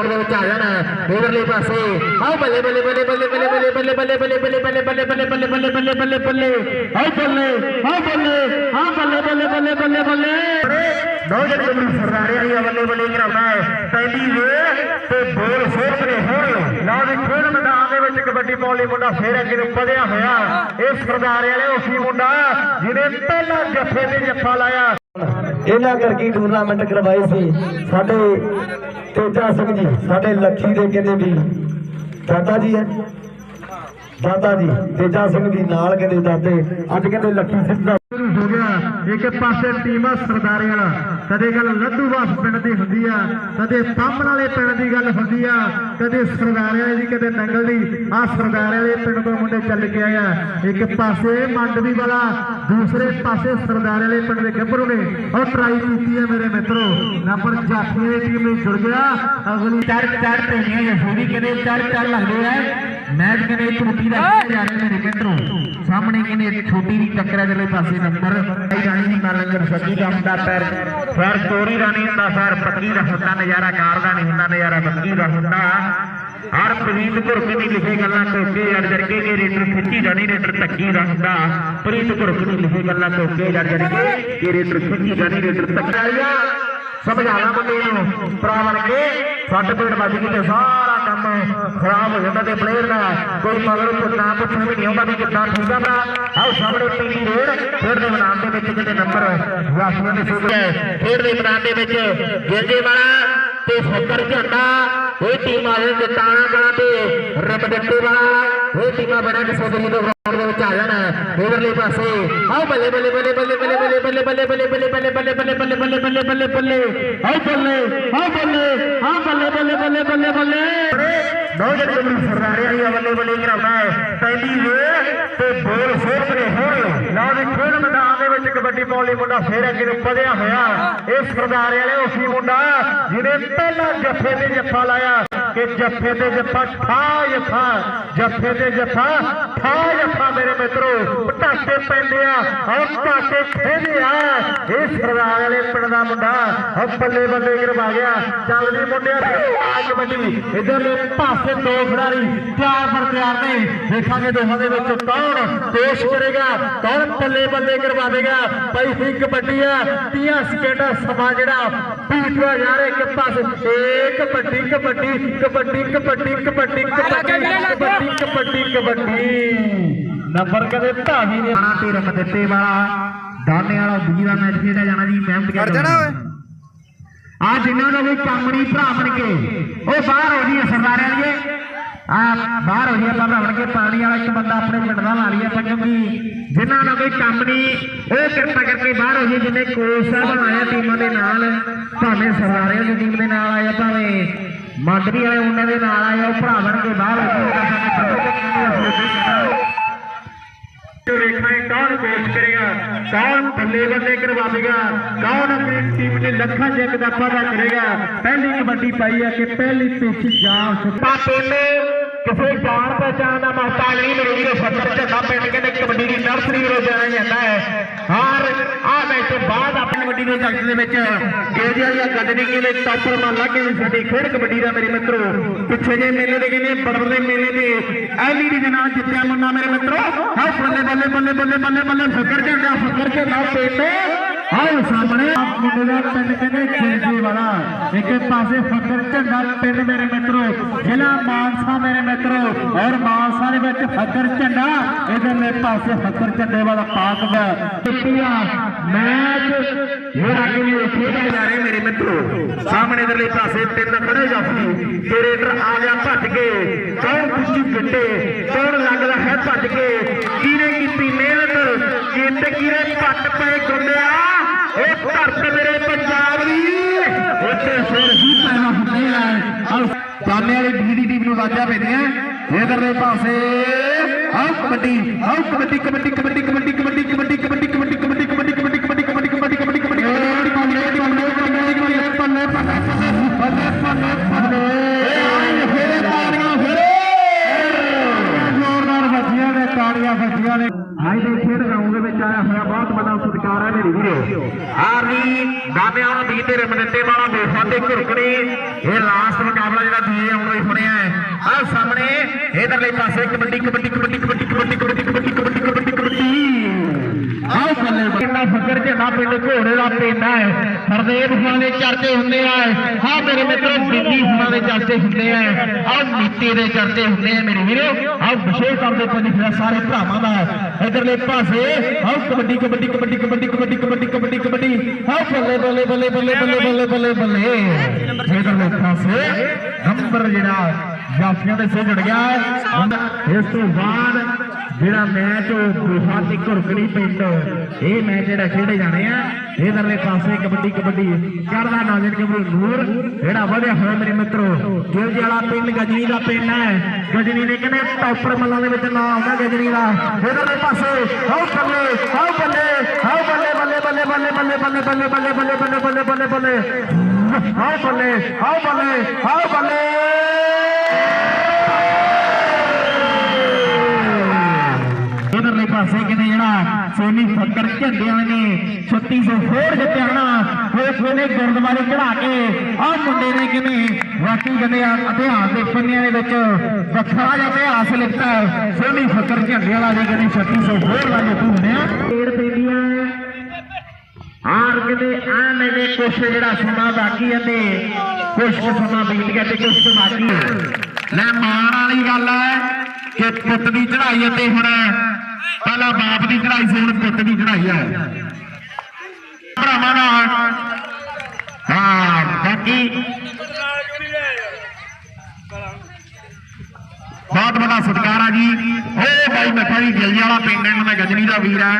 ਦੇ ਵਿੱਚ ਆ ਜਾਣਾ ਇਧਰਲੇ ਪਾਸੇ ਆਓ ਬੱਲੇ ਬੱਲੇ ਬੱਲੇ ਬੱਲੇ ਬੱਲੇ ਬੱਲੇ ਬੱਲੇ ਬੱਲੇ ਬੱਲੇ ਬੱਲੇ ਬੱਲੇ ਬੱਲੇ ਬੱਲੇ ਬੱਲੇ ਬੱਲੇ ਬੱਲੇ ਬੱਲੇ ਬੱਲੇ ਆਓ ਬੱਲੇ ਆਓ ਬੱਲੇ ਆਓ ਬੱਲੇ ਬੱਲੇ ਬੱਲੇ ਬੱਲੇ ਬੱਲੇ ਦੋ ਜਣੇ ਕਬੜੀ ਸਰਦਾਰਿਆਂ ਦੀ ਬੱਲੇ ਬੱਲੇ ਕਰਾਉਣਾ ਹੈ ਪਹਿਲੀ ਵੇ ਤੇ ਬੋਲ ਫੇਰ ਕਰੇ ਹੁਣ ਲਓ ਦੇ ਖੇਡ ਮੈਦਾਨ ਦੇ ਵਿੱਚ ਕਬੱਡੀ ਪਾਉਣ ਲਈ ਮੁੰਡਾ ਫੇਰ ਅੱਗੇ ਨੂੰ ਵਧਿਆ ਹੋਇਆ ਇਹ ਸਰਦਾਰ ਵਾਲੇ ਉਸੀ ਮੁੰਡਾ ਜਿਹਨੇ ਪਹਿਲਾਂ ਜੱਫੇ ਤੇ ਜੱਫਾ ਲਾਇਆ ਇਹਨਾਂ ਕਰਕੇ ਟੂਰਨਾਮੈਂਟ ਕਰਵਾਏ ਸੀ। ਸਾਡੇ ਤੇਜਾ ਸਿੰਘ ਜੀ, ਸਾਡੇ ਲੱਖੀ ਦੇ ਕਹਿੰਦੇ ਵੀ ਦਾਦਾ ਜੀ ਹੈ। ਦਾਦਾ ਜੀ, ਤੇਜਾ ਸਿੰਘ ਜੀ ਨਾਲ ਕਹਿੰਦੇ ਦਾਦੇ, ਅੱਜ ਕਹਿੰਦੇ ਲੱਖੀ ਸਿੰਘ ਦਾ ਇੱਕ ਪਾਸੇ ਟੀਮਾਂ ਸਰਦਾਰੇ ਵਾਲਾ ਕਦੇ ਗੱਲ ਲੱਡੂਵਾਸ ਪਿੰਡ ਦੀ ਹੁੰਦੀ ਆ ਕਦੇ ਪੰਮ ਵਾਲੇ ਪਿੰਡ ਦੀ ਗੱਲ ਹੁੰਦੀ ਆ ਕਦੇ ਸਰਦਾਰੇ ਵਾਲੇ ਦੀ ਕਦੇ ਨੰਗਲ ਦੀ ਆ ਸਰਦਾਰੇ ਵਾਲੇ ਪਿੰਡ ਤੋਂ ਮੁੰਡੇ ਚੱਲ ਕੇ ਆਇਆ ਇੱਕ ਪਾਸੇ ਮੰਡਵੀ ਵਾਲਾ ਦੂਸਰੇ ਪਾਸੇ ਸਰਦਾਰੇ ਵਾਲੇ ਪਿੰਡ ਦੇ ਗੱਭਰੂ ਨੇ। ਉਹ ਟਰਾਈ ਕੀਤੀ ਹੈ ਮੇਰੇ ਮਿੱਤਰੋ। ਨੰਬਰ ਜਾਫੀਆਂ ਦੀ ਟੀਮ ਵਿੱਚ ਜੁੜ ਗਿਆ। ਅਗਲੀ ਚੜ ਚੜ ਪੈਣੀਆਂ ਯਸ਼ੂਰੀ ਕਹਿੰਦੇ ਚੜ ਚੜ ਲੱਗਦੇ ਆ। ਮੈਚ ਕਹਿੰਦੇ ਛੋਟੀ ਦਾ ਜਾ ਰਹੇ ਮੇਰੇ ਮਿੱਤਰੋ। ਸਾਹਮਣੇ ਛੋਟੀ ਦੀ ਟੱਕਰ ਹੈ ਪਾਸੇ ਨੰਬਰ। ਆਈ ਰਾਣੀ ਹੁੰਦਾ ਲੰਗਰ ਸੱਜੀ ਦਾ ਹੁੰਦਾ ਪੈਰ ਫਿਰ ਚੋਰੀ ਦਾ ਨਹੀਂ ਹੁੰਦਾ ਫਿਰ ਪੱਕੀ ਦਾ ਹੁੰਦਾ, ਨਜ਼ਾਰਾ ਕਾਰ ਦਾ ਨਹੀਂ ਹੁੰਦਾ, ਨਜ਼ਾਰਾ ਪੱਕੀ ਦਾ ਹੁੰਦਾ। ਹਰ ਪ੍ਰੀਤ ਘੁਰਕ ਦੀ ਲਿਖੇ ਗੱਲਾਂ ਟੋਕੇ ਯਾਰ ਜੜ ਕੇ ਰੇਟਰ ਖਿੱਚੀ ਜਾਣੀ ਰੇਟਰ ਧੱਕੀ ਦਾ ਹੁੰਦਾ। ਪ੍ਰੀਤ ਘੁਰਕ ਦੀ ਲਿਖੇ ਗੱਲਾਂ ਟੋਕੇ ਜੜ ਜੜ ਕੇ ਰੇਟਰ ਖਿੱਚੀ ਜਾਣੀ ਰੇਟਰ ਧੱਕੀ। ਸਮਝਾਣਾ ਬੰਦੇ ਨੂੰ। ਭਰਾ ਬਣ ਕੇ ਸੱਟ ਪੇਟ ਵੱਜ ਗਈ ਤੇ ਸਾਰਾ ਕੰਮ ਖਰਾਬ ਹੋ ਜਾਂਦਾ ਤੇ ਪਲੇਅਰ ਦਾ ਕੋਈ ਮਗਰ ਪੁੱਛਣਾ, ਪੁੱਛਣ ਵੀ ਨਹੀਂ ਆਉਂਦਾ ਵੀ ਕਿੱਦਾਂ ਠੀਕ ਆ ਭਰਾ। ਆਓ ਸਾਹਮਣੇ ਪੀਲੀ ਰੋਡ, ਖੇਡ ਦੇ ਮੈਦਾਨ ਦੇ ਵਿੱਚ ਕਿਤੇ ਨੰਬਰ ਵਾਸੀਆਂ ਦੇ ਸੁਣ ਖੇਡ ਦੇ ਮੈਦਾਨ ਦੇ ਵਿੱਚ ਗੇਂਦੇ ਵਾਲਾ ਤੇ ਫੱਕਰ ਝੰਡਾ ਇਹ ਟੀਮ ਆ ਗਈ ਜਟਾਣਾ ਵਾਲਾ ਤੇ ਰਬਡੱਟੇ ਵਾਲਾ ਇਹ ਟੀਮਾਂ ਬੜਾ ਕਿਸੇ ਦੇ ਗਰਾਊਂਡ ਦੇ ਵਿੱਚ ਆ ਜਾਣਾ ਇਧਰਲੇ ਪਾਸੇ ਆਓ ਬੱਲੇ ਬੱਲੇ ਬੱਲੇ ਬੱਲੇ ਬੱਲੇ ਬੱਲੇ ਬੱਲੇ ਬੱਲੇ ਬੱਲੇ ਬੱਲੇ ਬੱਲੇ ਬੱਲੇ ਬੱਲੇ ਬੱਲੇ ਬੱਲੇ ਬੱਲੇ ਬੱਲੇ ਬੱਲੇ ਆਓ ਬੱਲੇ ਆਓ ਬੱਲੇ ਆਓ ਬੱਲੇ ਬੱਲੇ ਬੱਲੇ ਬੱਲੇ ਬੱਲੇ ਦੋ ਜਣੇ ਸਰਦਾਰਿਆਂ ਦੀ ਬੱਲੇ ਬੱਲੇ ਕਰਾਉਣਾ ਹੈ ਪਹਿਲੀ ਵੇ ਤੇ ਬੋਲ ਫੇਰ ਕਰੇ ਹੁਣ ਲਓ ਦੇ ਖੇਡ ਮੈਦਾਨ ਦੇ ਵਿੱਚ ਕਬੱਡੀ ਪਾਉਣ ਮੁੰਡਾ ਫੇਰ ਅੱਗੇ ਨੂੰ ਵਧਿਆ ਹੋਇਆ ਇਹ ਸਰਦਾਰ ਵਾਲੇ ਉਸੀ ਮੁੰਡਾ ਜਿਹਨੇ ਪਹਿਲਾਂ ਜੱਫੇ ਤੇ ਜੱਫਾ ਲਾਇਆ ਕਿ ਜੱਫੇ ਤੇ ਜੱਫਾ ਠਾ ਜੱਫਾ, ਜੱਫੇ ਤੇ ਜੱਫਾ ਠਾ ਜੱਫਾ ਮੇਰੇ ਮਿੱਤਰੋ, ਪਟਾਕੇ ਪੈਂਦੇ ਆ ਔਰ ਪਟਾਕੇ ਖੇਦੇ ਆ। ਇਹ ਸਰਦਾਰ ਵਾਲੇ ਪਿੰਡ ਦਾ ਮੁੰਡਾ ਉਹ ਬੱਲੇ ਬੱਲੇ ਕਰਵਾ ਗਿਆ। ਚੱਲਦੀ ਮੁੰਡਿਆ ਆ ਕਬੱਡੀ ਇਧਰਲੇ ਪਾਸੇ ਦੋ ਖਿਡਾਰੀ ਤਿਆਰ ਪਰ ਤਿਆਰ ਨੇ ਦੇਖਾਂਗੇ ਦੋਹਾਂ ਦੇ ਵਿੱਚ ਕੌਣ ਪੇਸ਼ ਕਰੇਗਾ, ਕੌਣ ਬੱਲੇ ਬੱਲੇ ਕਰਵਾ ਦੇਗਾ ਭਾਈ ਹੀ ਕਬੱਡੀ ਆ 30 ਸਕਿੰਟ ਸਮਾਂ ਜਿਹੜਾ ਬੀਤਵਾ ਯਾਰ ਇੱਕ ਪਾਸੇ। ਏ ਕਬੱਡੀ ਕਬੱਡੀ ਕਬੱਡੀ ਕਬੱਡੀ ਕਬੱਡੀ ਕਬੱਡੀ ਕਬੱਡੀ ਕਬੱਡੀ ਨੰਬਰ ਕਦੇ ਧਾਵੀ ਨੇ ਆਣਾ ਤੇ ਰਮ ਦਿੱਤੇ ਵਾਲਾ। ਦਾਨੇ ਵਾਲਾ ਦੂਜੀ ਦਾ ਮੈਚ ਖੇਡਿਆ ਜਾਣਾ ਜੀ ਮੈਮ ਕਰ ਜਾਣਾ ਓਏ ਆ ਜਿਨ੍ਹਾਂ ਦਾ ਕੋਈ ਕੰਮ ਨਹੀਂ ਭਰਾ ਬਣ ਕੇ। ਉਹ ਬਾਹਰ ਹੋ ਜੀ ਸਰਦਾਰਿਆਂ ਦੀ ਆ ਬਾਹਰ ਹੋ ਜੀ ਆਪਾਂ ਭਰਾ ਬਣ ਕੇ ਪਾਣੀ ਵਾਲਾ ਇੱਕ ਬੰਦਾ ਆਪਣੇ ਪਿੰਡ ਦਾ ਲਾ ਲਈ ਕਿਉਂਕਿ ਜਿਨ੍ਹਾਂ ਦਾ ਕੋਈ ਕੰਮ ਨਹੀਂ, ਉਹ ਕਿਰਪਾ ਕਰਕੇ ਬਾਹਰ ਹੋ ਜੀ ਜਿੰਨੇ ਕੋਚ ਸਾਹਿਬ ਆਏ ਟੀਮਾਂ ਦੇ ਨਾਲ, ਭਾਵੇਂ ਸਰਦਾਰਿਆਂ ਦੀ ਟੀਮ ਦੇ ਨਾਲ ਆਏ ਭਾਵੇਂ ਮੰਡਰੀ ਵਾਲੇ ਉਹਨਾਂ ਦੇ ਨਾਲ ਆਏ ਉਹ ਭਰਾ ਬਣ ਕੇ ਬਾਹਰ ਹੋ ਜੀ ਸਾਡੇ ਕੌਣ ਕੋਚ ਕਰੇਗਾ? ਕੌਣ ਬੱਲੇ ਬੱਲੇ ਕਰਵਾਵੇਗਾ? ਕੌਣ ਆਪਣੀ ਟੀਮ ਨੇ ਲੱਖਾਂ ਜੱਗ ਦਾ ਵਾਅਦਾ ਕਰੇਗਾ? ਪਹਿਲੀ ਕਬੱਡੀ ਪਾਈ ਹੈ ਕਿ ਪਹਿਲੀ ਪੇਚੀ ਜਾਨ ਸੁੱਤਾ ਪੇਲੇ ਕਿਸੇ ਜਾਣ ਪਹਿਚਾਣ ਦਾ ਮਹਤਾਜ ਨਹੀਂ ਮੇਰੇ ਵੀਰੋ ਫੱਟਰ ਝੰਡਾ ਪਿੰਡ ਕਹਿੰਦੇ ਕਬੱਡੀ ਦੀ ਨਰਸਰੀ ਵੱਲੋਂ ਜਾਣਿਆ ਜਾਂਦਾ ਹੈ। ਹਾਰ ਆ ਮੈਚ ਤੋਂ ਬਾਅਦ ਆਪਣੀ ਕਬੱਡੀ ਦੇ ਜਗਤ ਦੇ ਵਿੱਚ ਗੇਜੇ ਵਾਲੀਆਂ ਗੱਡੀ ਕਹਿੰਦੇ ਟਾਪਰ ਮੰਨ ਕੇ ਸਾਡੀ ਖੇਡ ਕਬੱਡੀ ਦਾ ਮੇਰੇ ਮਿੱਤਰੋ? ਪਿੱਛੇ ਜੇ ਮੇਲੇ ਦੇ ਕਹਿੰਦੇ ਬੜਬੜ ਦੇ ਮੇਲੇ ਤੇ ਐਲਈਡੀ ਦੇ ਨਾਲ ਜਿੱਤਿਆ ਮੁੰਡਾ ਮੇਰੇ ਮਿੱਤਰੋ। ਹਾਂ ਬੱਲੇ ਬੱਲੇ ਬੱਲੇ ਬੱਲੇ ਬੱਲੇ ਬੱਲੇ ਫਕਰ ਝੰਡਾ ਫਕਰ ਝੰਡਾ ਪੇਟੇ। ਆਓ ਸਾਹਮਣੇ ਮੁੰਡੇ ਦਾ ਪਿੰਡ ਕਹਿੰਦੇ ਖੇਜੀ ਵਾਲਾ ਇੱਕ ਪਾਸੇ ਫਕਰ ਝੰਡਾ ਪਿੰਡ ਮੇਰੇ ਮਿੱਤਰੋ, ਜ਼ਿਲ੍ਹਾ ਮਾਨਸਾ ਮੇਰੇ ਮਿੱਤਰੋ, ਔਰ ਮਾਨਸਾ ਦੇ ਵਿੱਚ ਫਕਰ ਝੰਡਾ ਇਧਰਲੇ ਪਾਸੇ ਫਕਰ ਝੰਡੇ ਵਾਲਾ ਪਾਕ ਦਾ ਟੁੱਟਿਆ ਮੈਚ ਜਿਹੜਾ ਕਿ ਖੇਡਿਆ ਜਾ ਰਿਹਾ ਮੇਰੇ ਮਿੱਤਰੋ। ਸਾਹਮਣੇ ਇਧਰਲੇ ਪਾਸੇ ਤਿੰਨ ਖੜੇ ਜਾਫੀ ਕ੍ਰਿਕਟਰ ਆ ਗਿਆ, ਭੱਜ ਕੇ। ਕੌਣ ਕੁੱਚੀ ਗਿੱਟੇ? ਕੌਣ ਲੱਗਦਾ ਹੈ ਭੱਜ ਕੇ? ਕਿਹਨੇ ਕੀਤੀ ਮਿਹਨਤ? ਕਿਤੇ ਕਿਰੇ ਪੱਟ ਪਏ ਗੁੰਡਿਆ? ਉਹ ਧਰਤ ਮੇਰੇ ਪੰਜਾਬ ਦੀ। ਉੱਥੇ ਫਿਰ ਹੀ ਪਹਿਲਾਂ ਹੁੰਦੇ ਆ ਜਾਣੇ ਵਾਲੀ ਬੀਡੀ ਟੀਮ ਨੂੰ ਇਧਰਲੇ ਪਾਸੇ ਕਬੱਡੀ, ਆਹ ਕਬੱਡੀ ਕਬੱਡੀ ਕਬੱਡੀ ਕਬੱਡੀ ਕਬੱਡੀ ਕਬੱਡੀ। ਫੇਰੇ ਦੇ ਖੇਡ ਗਰਾਊਂਡ ਦੇ ਵਿੱਚ ਆਇਆ ਹੋਇਆ ਬਹੁਤ ਵੱਡਾ ਸਤਿਕਾਰ ਹੈ ਮੇਰੇ ਵੀਰੋ ਆਰਨੀ ਦਾਮਿਆਂ ਨੂੰ ਵੀ ਤੇਰੇ ਮਨੱਤੇ ਵਾਲਾ ਦੋਹਾਂ ਦੇ ਘੁਰਕਣੇ ਇਹ ਲਾਸਟ ਮੁਕਾਬਲਾ ਜਿਹੜਾ ਦੂਏ ਆਉਣ ਲਈ ਹੋਣਿਆ ਹੈ ਆਹ ਸਾਹਮਣੇ ਇਧਰਲੇ ਪਾਸੇ ਕਬੱਡੀ ਕਬੱਡੀ ਕਬੱਡੀ ਕਬੱਡੀ ਕਬੱਡੀ ਕਬੱਡੀ ਕਬੱਡੀ ਕਬੱਡੀ ਕਬੱਡੀ ਕਿੰਨਾ ਪਿੰਡ ਘੋੜੇ ਦਾ ਪਿੰਡ ਹੈ। ਹਰਦੇਵ ਖਾਨ ਦੇ ਚਰਚੇ ਹੁੰਦੇ ਆ। ਆਹ ਮੇਰੇ ਮਿੱਤਰੋ, ਬੀਬੀ ਖਾਨ ਦੇ ਚਰਚੇ ਹੁੰਦੇ ਆ। ਆਹ ਨੀਤੀ ਦੇ ਚਰਚੇ ਹੁੰਦੇ ਆ ਮੇਰੇ ਵੀਰੋ। ਆਹ ਵਿਸ਼ੇਸ਼ ਤੌਰ ਤੇ ਪੰਜ ਸਾਰੇ ਭਰਾਵਾਂ ਦਾ ਇਧਰਲੇ ਪਾਸੇ, ਆਹ ਕਬੱਡੀ ਕਬੱਡੀ ਕਬੱਡੀ ਕਬੱਡੀ ਕਬੱਡੀ ਕਬੱਡੀ ਕਬੱਡੀ ਕਬੱਡੀ। ਆਹ ਬੱਲੇ ਬੱਲੇ ਬੱਲੇ ਬੱਲੇ ਬੱਲੇ ਬੱਲੇ ਬੱਲੇ ਬੱਲੇ। ਇਧਰਲੇ ਪਾਸੇ, ਨੰਬਰ ਜਿਹੜਾ ਜਾਫੀਆਂ ਦੇ ਸੇ ਜੁੜ ਗਿਆ ਇਸ ਤੋਂ ਬਾਅਦ ਜਿਹੜਾ ਮੈਚ ਉਹ ਤੇ ਘੁਰਕੜੀ ਪਿੰਡ ਇਹ ਮੈਚ ਜਿਹੜਾ ਖੇਡੇ ਜਾਣੇ ਆ ਇਧਰਲੇ ਪਾਸੇ ਕਬੱਡੀ ਕਬੱਡੀ ਕਰਦਾ ਨਾਜ਼ਰ ਕਬੂਲ ਨੂਰ ਜਿਹੜਾ ਵਧਿਆ ਹੋਇਆ ਮੇਰੇ ਮਿੱਤਰੋ ਗਿਲਜੀ ਵਾਲਾ ਪਿੰਡ ਗਜਨੀ ਦਾ ਪਿੰਡ ਹੈ ਗਜਨੀ ਨੇ ਕਹਿੰਦੇ ਟੌਪਰ ਮੱਲਾਂ ਦੇ ਵਿੱਚ ਨਾਂ ਆਉਂਦਾ ਗਜਨੀ ਦਾ ਇਧਰਲੇ ਪਾਸੇ ਆਓ ਬੱਲੇ ਆਓ ਬੱਲੇ ਆਓ ਬੱਲੇ ਬੱਲੇ ਬੱਲੇ ਬੱਲੇ ਬੱਲੇ ਬੱਲੇ ਬੱਲੇ ਬੱਲੇ ਬੱਲੇ ਬੱਲੇ ਬੱਲੇ ਬੱਲੇ ਬੱਲੇ ਆਓ ਬੱਲੇ ਆਓ ਬੱਲੇ ਆਓ ਬੱਲੇ ਪਾਸੇ ਸੋਨੀ ਫੱਕਰ ਝੰਡਿਆਂ ਨੇ 3600 ਫੋੜ ਜਿੱਤਿਆਣਾ ਉਸ ਵੇਲੇ ਗੁਰਦੁਆਰੇ ਚੜਾ ਕੇ, ਆਹ ਮੁੰਡੇ ਨੇ ਕਿਨੇ ਵਾਕਈ ਕਹਿੰਦੇ ਆ ਇਤਿਹਾਸ ਦੇ ਪੰਨਿਆਂ ਦੇ ਵਿੱਚ ਵੱਖਰਾ ਜਿਹਾ ਇਤਿਹਾਸ ਲਿਖਤਾ ਹੈ। ਸੋਨੀ ਫੱਕਰ ਝੰਡੇ ਵਾਲਾ ਜੀ ਕਹਿੰਦੇ 3600 ਫੋੜ ਦਾ ਜਿੱਤੂ ਹੁੰਦਿਆ ਢੇੜ ਪੈਂਦੀਆਂ ਆਰ ਕਿਤੇ ਆ ਮੈਨੇ ਕੁਛ ਜਿਹੜਾ ਸਮਾਂ ਬਾਕੀ ਹੈ ਤੇ ਕੁਛ ਸਮਾਂ ਬੀਤ ਗਿਆ ਤੇ ਕੁਛ ਬਾਕੀ ਹੈ ਲੈ ਮਾਣ ਵਾਲੀ ਗੱਲ ਹੈ ਕਿ ਪੁੱਤ ਦੀ ਚੜਾਈ ਅਤੇ ਹੁਣ ਪਹਿਲਾਂ ਬਾਪ ਦੀ ਚੜਾਈ ਸੀ, ਹੁਣ ਪੁੱਤ ਦੀ ਚੜਾਈ ਹੈ ਭਰਾਵਾਂ ਦਾ ਹਾਂ, ਬਾਕੀ ਬਹੁਤ ਵੱਡਾ ਸਤਿਕਾਰ ਆ ਜੀ। ਓ ਭਾਈ ਮੱਠਾ ਜੀ ਗਿਲਜੀ ਵਾਲਾ ਪਿੰਡ ਹੈ, ਮੈਂ ਗਜਨੀ ਦਾ ਵੀਰ ਆ।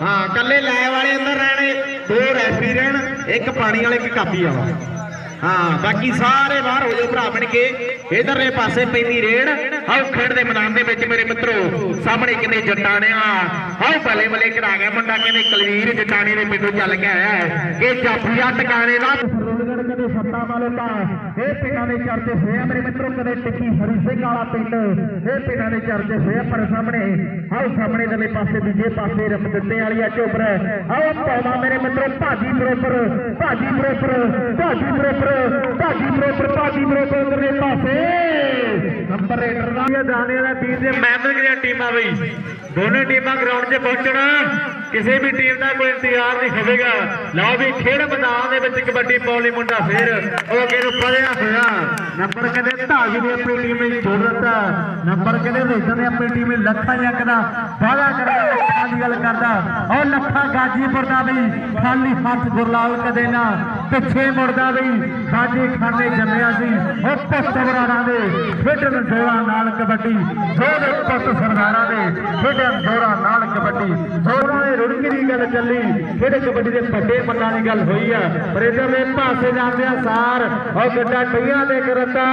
ਹਾਂ ਕੱਲੇ ਲੈ ਵਾਲੇ ਅੰਦਰ ਰਹਿਣੇ, ਦੋ ਰੈਫਰੀ ਰਹਿਣ, ਇੱਕ ਪਾਣੀ ਵਾਲੇ, ਇੱਕ ਕਾਪੀ ਵਾਲਾ। ਹਾਂ, ਬਾਕੀ ਸਾਰੇ ਬਾਹਰ ਹੋ ਜਾਓ, ਭਰਾ ਬਣ ਕੇ। ਇਧਰਲੇ ਪਾਸੇ ਪੈਂਦੀ ਰੇਡ ਆਓ ਖੇਡ ਦੇ ਮੈਦਾਨ ਦੇ ਵਿੱਚ ਮੇਰੇ ਮਿੱਤਰੋ, ਸਾਹਮਣੇ ਕਿੰਨੇ ਜੱਟਾਣਿਆ ਆਓ ਭਲੇ ਭਲੇ ਕਰਾ ਗਿਆ ਮੁੰਡਾ ਕਹਿੰਦੇ ਕਲਵੀਰ ਜਟਾਣੇ ਦੇ ਪਿੰਡੋਂ ਚੱਲ ਕੇ ਆਇਆ ਹੈ। ਇਹ ਜਾਫੀਆ ਟਿਕਾਣੇ ਦਾ ਸਰੋਗੜ ਵਾਲੇ ਤਾਂ ਇਹ ਪਿੰਡਾਂ ਦੇ ਚਰਚੇ ਹੋਏ ਆ। ਮੇਰੇ ਮਿੱਤਰੋ, ਕਦੇ ਟਿੱਕੀ ਹਰੀ ਸਿੰਘ ਵਾਲਾ ਪਿੰਡ, ਇਹ ਪਿੰਡਾਂ ਦੇ ਚਰਚੇ ਹੋਏ ਪਰ ਸਾਹਮਣੇ, ਆਓ ਸਾਹਮਣੇ ਦੇ ਪਾਸੇ, ਦੂਜੇ ਪਾਸੇ ਰਮ ਦਿੱਤੇ ਵਾਲੀਆ ਚੋਬਰ ਆਓ ਪਾਉਣਾ ਮੇਰੇ ਮਿੱਤਰੋ, ਭਾਜੀ ਬਰੋਬਰ ਭਾਜੀ ਬਰੋਬਰ ਭਾਜੀ ਬਰੋਬਰ ਭਾਜੀ ਬਰੋਬਰ ਭਾਜੀ ਬਰੋਬਰ ਉਧਰਲੇ ਪਾਸੇ। ਨੰਬਰ ਰੇਡਰ ਦਾ ਦਾਣੇ ਵਾਲਾ ਟੀਮ ਦੇ ਮੈਂਬਰ ਦੀਆਂ ਟੀਮਾਂ ਬਈ। ਦੋਨੇ ਟੀਮਾਂ ਗਰਾਊਂਡ 'ਚ ਪਹੁੰਚਣਾ। ਕਿਸੇ ਵੀ ਟੀਮ ਦਾ ਕੋਈ ਇੰਤਜ਼ਾਰ ਨਹੀਂ ਹੋਵੇਗਾ। ਲਓ ਵੀ ਖੇਡ ਮੈਦਾਨ ਦੇ ਵਿੱਚ ਕਬੱਡੀ ਪਾਉਣ ਮੁੰਡਾ ਫੇਰ ਉਹ ਅੱਗੇ ਨੂੰ ਵਧਿਆ ਹੋਇਆ। ਨੰਬਰ ਕਹਿੰਦੇ ਢਾਜੀ ਨੇ ਆਪਣੀ ਟੀਮ ਨੂੰ ਜੋੜ ਦਿੱਤਾ। ਨੰਬਰ ਕਹਿੰਦੇ ਰੇਡਰ ਨੇ ਆਪਣੀ ਟੀਮ ਨੂੰ ਲੱਖਾਂ ਜੱਕ ਦਾ ਵਾਅਦਾ ਕਰਿਆ ਲੱਖਾਂ ਦੀ ਗੱਲ ਕਰਦਾ। ਉਹ ਲੱਖਾਂ ਗਾਜੀਪੁਰ ਦਾ ਵੀ ਖਾਲੀ ਹੱਥ ਗੁਰਲਾਲ ਕਦੇ ਨਾ ਪਿੱਛੇ ਮੁੜਦਾ ਵੀ ਬਾਜੀ ਖਾਨੇ ਜੰਮਿਆ ਸੀ। ਉਹ ਪੁੱਤ ਬਰਾੜਾ ਦੇ ਖੇਡਣ ਦੋਰਾ ਨਾਲ ਕਬੱਡੀ ਦੋਦੇ ਪੁੱਤ ਸਰਦਾਰਾਂ ਦੇ ਖੇਡਣ ਦੋਰਾ ਨਾਲ ਕਬੱਡੀ ਦੋਰਾਂ ਰੁੜਕੀ ਦੀ ਗੱਲ ਚੱਲੀ ਖੇਡ ਕਬੱਡੀ ਦੇ ਵੱਡੇ ਮੰਨਾਂ ਦੀ ਗੱਲ ਹੋਈ ਆ? ਪਰ ਇਧਰਲੇ ਪਾਸੇ ਜਾਂਦੇ ਆ ਸਾਰ, ਉਹ ਗੱਡਾ ਟਈਆਂ ਦੇ ਕਰਤਾ।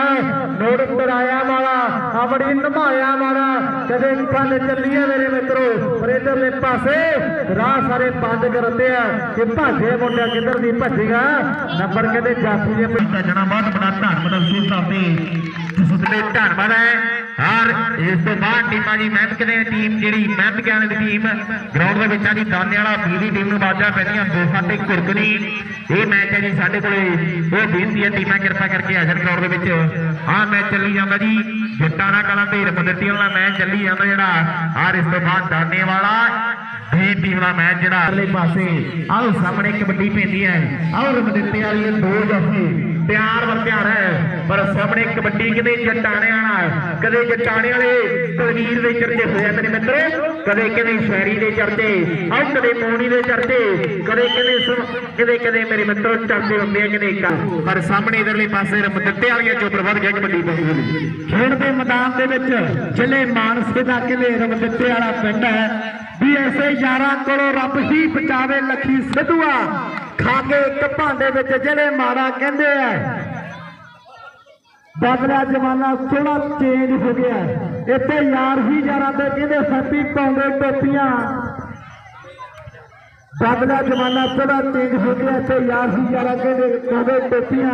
ਨੋੜ ਤਰਾਇਆ ਵਾਲਾ ਆਪਣੀ ਨਿਭਾਇਆ ਵਾਲਾ, ਕਦੇ ਕੰਨ ਚੱਲੀ ਆ ਮੇਰੇ ਮਿੱਤਰੋ? ਪਰ ਇਧਰਲੇ ਪਾਸੇ ਰਾਹ ਸਾਰੇ ਬੰਦ ਕਰਦੇ ਆ। ਕਿ ਭਾਜੇ ਮੁੰਡਿਆ ਕਿੱਧਰ ਦੀ ਭੱਜੇਗਾ? ਨੰਬਰ ਕਹਿੰਦੇ ਜਾਫੀ ਦੇ ਪਿੰਡ ਬਹੁਤ ਬੜਾ ਧੰਨਵਾਦ ਵਿਸ਼ੇਸ਼ ਤੇ ਜਿਸਦੇ ਧੰਨਵਾਦ ਹੈ। ਔਰ ਇਸ ਤੋਂ ਬਾਅਦ ਟੀਮਾਂ ਦੀ ਮਿਹਨਤ ਕਰੇ ਟੀਮ ਜਿਹੜੀ ਮਿਹਨਤ ਕਰਨ ਦੀ ਟੀਮ ਗਰਾਊਂਡ ਦੇ ਵਿੱਚ ਆ ਜੀ ਦਾਨੇ ਵਾਲਾ ਬੀਦੀ ਟੀਮ ਨੂੰ ਬਾਜਾ ਪੈਂਦੀਆਂ, ਦੋ ਸਾਡੇ ਕੁਰਕਣੀ ਇਹ ਮੈਚ ਹੈ ਜੀ ਸਾਡੇ ਕੋਲੇ ਉਹ ਬੇਨਤੀ ਹੈ, ਟੀਮਾਂ ਕਿਰਪਾ ਕਰਕੇ ਹਾਜ਼ਰ ਗਰਾਊਂਡ ਦੇ ਵਿੱਚ। ਆਹ ਮੈਚ ਚੱਲੀ ਜਾਂਦਾ ਜੀ, ਜੱਟਾਂ ਕਲਾਂ ਤੇ ਰਮਦਤੀ ਵਾਲਾ ਮੈਚ ਚੱਲੀ ਜਾਂਦਾ ਜਿਹੜਾ। ਔਰ ਇਸ ਤੋਂ ਬਾਅਦ ਦਾਨੇ ਵਾਲਾ ਦੀ ਟੀਮ ਦਾ ਮੈਚ ਜਿਹੜਾ। ਅਗਲੇ ਪਾਸੇ, ਆਹ ਸਾਹਮਣੇ ਕਬੱਡੀ ਪੈਂਦੀ ਹੈ। ਆਹ ਰਮਦਿੱਤੇ ਵਾਲੀ ਦੋ ਜੱਫੇ। ਪਿਆਰ ਵਰਤਿਆਰ ਹੈ, ਪਰ ਸਾਹਮਣੇ ਕਬੱਡੀ ਕਿਤੇ ਜੱਟਾਣੇ ਵਾਲਾ ਕਦੇ ਜੱਟਾਣੇ ਵਾਲੇ ਤਲਵੀਰ ਦੇ ਚਰਚੇ ਹੋਏ ਮੇਰੇ ਮਿੱਤਰੋ, ਕਦੇ ਕਦੇ ਸ਼ਹਿਰੀ ਦੇ ਚਰਚੇ ਆਹ ਕਦੇ ਮੋਣੀ ਦੇ ਚਰਚੇ ਕਦੇ ਕਦੇ ਕਦੇ ਕਦੇ ਮੇਰੇ ਮਿੱਤਰੋ ਚਰਚੇ ਹੁੰਦੇ ਆ ਕਦੇ ਇੱਕ। ਪਰ ਸਾਹਮਣੇ ਇਧਰਲੇ ਪਾਸੇ ਰਮਦਿੱਤੇ ਵਾਲੀਆਂ ਚੋਪਰ ਵੱਧ ਗਿਆ ਕਬੱਡੀ ਪਈ ਖੇਡ ਦੇ ਮੈਦਾਨ ਦੇ ਵਿੱਚ ਜ਼ਿਲ੍ਹੇ ਮਾਨਸੇ ਦਾ ਕਿਲੇ ਰਮਦਿੱਤੇ ਵਾਲਾ ਪਿੰਡ ਹੈ। ਵੀ ਐਸੇ ਯਾਰਾਂ ਕੋਲੋਂ ਰੱਬ ਹੀ ਬਚਾਵੇ, ਲੱਖੀ ਸਿੱਧੂਆ। ਖਾ ਕੇ ਇੱਕ ਭਾਂਡੇ ਵਿੱਚ ਜਿਹੜੇ ਮਾਰਾ ਕਹਿੰਦੇ ਆ। ਬਦਲਾ ਜ਼ਮਾਨਾ ਥੋੜਾ ਚੇਂਜ ਹੋ ਗਿਆ। ਇੱਥੇ ਯਾਰ ਹੀ ਯਾਰਾਂ ਤੇ ਕਹਿੰਦੇ ਹੈਪੀ ਪਾਉਂਦੇ ਟੋਪੀਆਂ। ਬਦਲਾ ਜ਼ਮਾਨਾ ਥੋੜਾ ਚੇਂਜ ਹੋ ਗਿਆ। ਇੱਥੇ ਯਾਰ ਹੀ ਯਾਰਾਂ ਕਹਿੰਦੇ ਪਾਉਂਦੇ ਟੋਪੀਆਂ।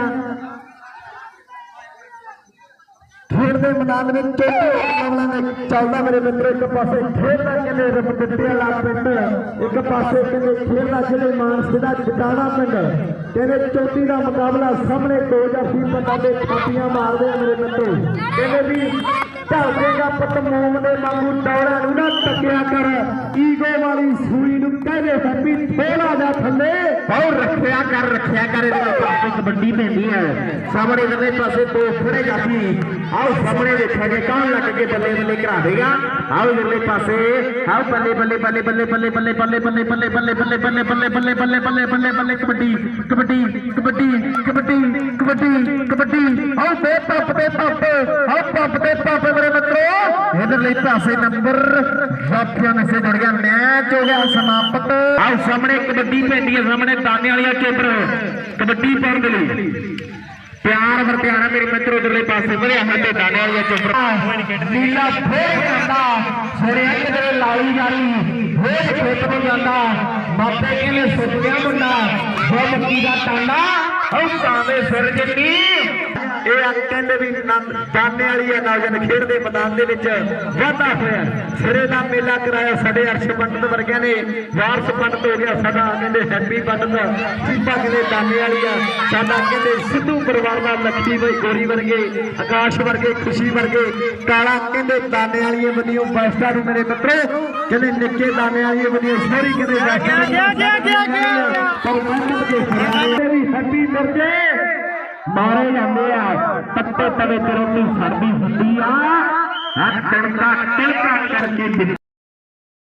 ਖੇਡ ਦੇ ਮੈਦਾਨ ਵਿੱਚ ਮਾਮਲਾ ਨੇ ਚੱਲਦਾ। ਮੇਰੇ ਮਿੱਤਰੋ ਇੱਕ ਪਾਸੇ ਖੇਡਦਾ ਕਹਿੰਦੇ ਰਮਦੱਤੇ ਵਾਲਾ ਪਿੰਡ ਇੱਕ ਪਾਸੇ ਕਹਿੰਦੇ ਖੇਡਦਾ ਜਿਹੜੇ ਮਾਨਸੇ ਦਾ ਜਟਾਣਾ ਪਿੰਡ। ਕਹਿੰਦੇ ਚੋਟੀ ਦਾ ਮੁਕਾਬਲਾ ਸਾਹਮਣੇ ਦੋ ਜਾਫੀ ਪਤਾ ਦੇ ਛਾਤੀਆਂ ਮਾਰਦੇ ਆ ਮੇਰੇ ਮਿੱਤਰੋ। ਕਹਿੰਦੇ ਵੀ ਢਲਦੇਗਾ ਪੁੱਤ ਮੋਮ ਦੇ ਵਾਂਗੂ ਡੌੜਾ ਨੂੰ ਨਾ ਟੱਕਿਆ ਕਰ। ਈਗੋ ਵਾਲੀ ਸੂਈ ਨੂੰ ਕਹਿੰਦੇ ਹੈਪੀ ਥੋੜਾ ਜਾ ਥੱਲੇ। ਬਹੁਤ ਰੱਖਿਆ ਕਰ ਰੱਖਿਆ ਕਰ ਇਹਦੇ ਪਾਸੇ ਕਬੱਡੀ ਪੈਂਦੀ ਹੈ ਸਾਹਮਣੇ ਇਹਦੇ ਪਾਸੇ ਦੋ ਖੜੇ ਜਾਫੀ ਆਓ ਸਾਹਮਣੇ ਦੇਖਿਆ ਜੇ ਕੌਣ ਲੱਗ ਕੇ ਬੱਲੇ ਬੱਲੇ ਕਰਾ ਦੇਗਾ ਆਓ ਇਹਦੇ ਪਾਸੇ ਆਓ ਬੱਲੇ ਬੱਲੇ ਬੱਲੇ ਬੱਲੇ ਬੱਲੇ ਬੱਲੇ ਬੱਲੇ ਬੱਲੇ ਬੱਲੇ ਬੱਲੇ ਬੱਲੇ ਬੱਲੇ ਬੱਲੇ ਬੱਲੇ ਬੱਲੇ ਬੱਲੇ ਬੱਲੇ ਬੱਲੇ ਕਬੱਡੀ ਕਬੱਡੀ ਕਬੱਡੀ ਕਬੱਡੀ ਕਬੱਡੀ ਕਬੱਡੀ ਆਓ ਤੇ ਪੱਪ ਤੇ ਪੱਪ ਆਓ ਪੱਪ ਤੇ ਪੱਪ ਮੇਰੇ ਮਿੱਤਰੋ ਇਧਰਲੇ ਪਾਸੇ ਨੰਬਰ ਜਾਫੀਆਂ ਨਾਲ ਸੇ ਜੁੜ ਗਿਆ ਮੈਚ ਹੋ ਗਿਆ ਸਮਾਪਤ ਆਓ ਸਾਹਮਣੇ ਕਬੱਡੀ ਪੈਂਦੀ ਹੈ ਸਾਹਮਣੇ ਦਾਨੇ ਵਾਲੀਆ ਚੇਬਰ ਕਬੱਡੀ ਪਾਉਣ ਦੇ ਲਈ ਲਈ ਪਿਆਰ ਵਰਤਿਆਰਾ ਮੇਰੇ ਮਿੱਤਰ ਉਧਰਲੇ ਪਾਸੇ ਵਧਿਆ ਹੈ ਦਾਣੇ ਵਾਲੀ ਚੁੱਪ ਲੀਲਾ ਫੇਰ ਜਾਂਦਾ ਸੋਹਣਿਆ ਕਿਧਰੇ ਲਾਲੀ ਜਾਲੀ ਫੇਰ ਖੇਤ ਨੂੰ ਜਾਂਦਾ। ਮਾਪੇ ਕਿਵੇਂ ਸੁੱਤਿਆ ਮੁੰਡਾ ਬੋਲਕੀ ਦਾ ਟਾਂਡਾ? ਹਉ ਸਾਵੇਂ ਸਿਰ ਜੰਨੀ ਇਹ ਆ ਕਹਿੰਦੇ ਵੀ ਦਾਨੇ ਵਾਲੀ ਆ ਨੌਜਵਾਨ ਖੇਡ ਦੇ ਮੈਦਾਨ ਦੇ ਵਿੱਚ ਵਾਧਾ ਹੋਇਆ। ਸਿਰੇ ਦਾ ਮੇਲਾ ਕਰਾਇਆ ਸਾਡੇ ਅਰਸ਼ ਪੰਡਤ ਵਰਗਿਆਂ ਨੇ। ਵਾਰਸ ਪੰਡਤ ਹੋ ਗਿਆ ਸਾਡਾ ਕਹਿੰਦੇ ਹੈਪੀ ਪੰਡਤ। ਸੀਪਾ ਕਹਿੰਦੇ ਦਾਨੇ ਵਾਲੀ ਆ ਸਾਡਾ ਕਹਿੰਦੇ ਸਿੱਧੂ ਪਰਿਵਾਰ ਦਾ ਲੱਖੀ ਬਈ ਗੋਰੀ ਵਰਗੇ ਆਕਾਸ਼ ਵਰਗੇ ਖੁਸ਼ੀ ਵਰਗੇ। ਕਾਲਾ ਕਹਿੰਦੇ ਦਾਨੇ ਵਾਲੀਏ ਬੰਨਿਓ ਬੈਸਟਾ ਨੂੰ ਮੇਰੇ ਮਿੱਤਰੋ। ਕਹਿੰਦੇ ਨਿੱਕੇ ਦਾਨੇ ਵਾਲੀਏ ਬੰਨਿਓ ਸੋਰੀ ਕਹਿੰਦੇ ਬੈਸਟਾ ਗਿਆ ਗਿਆ ਗਿਆ ਗਿਆ ਵੀ ਹੈਪੀ ਬਰਥਡੇ ਮਾਰੇ ਜਾਂਦੇ ਆ। ਪੱਤੇ ਤਵੇ ਤੇ ਰੋਟੀ ਸਰਦੀ ਹੁੰਦੀ ਆ। ਆ ਤੜਕਾ ਤਿਲਕਾ ਕਰਕੇ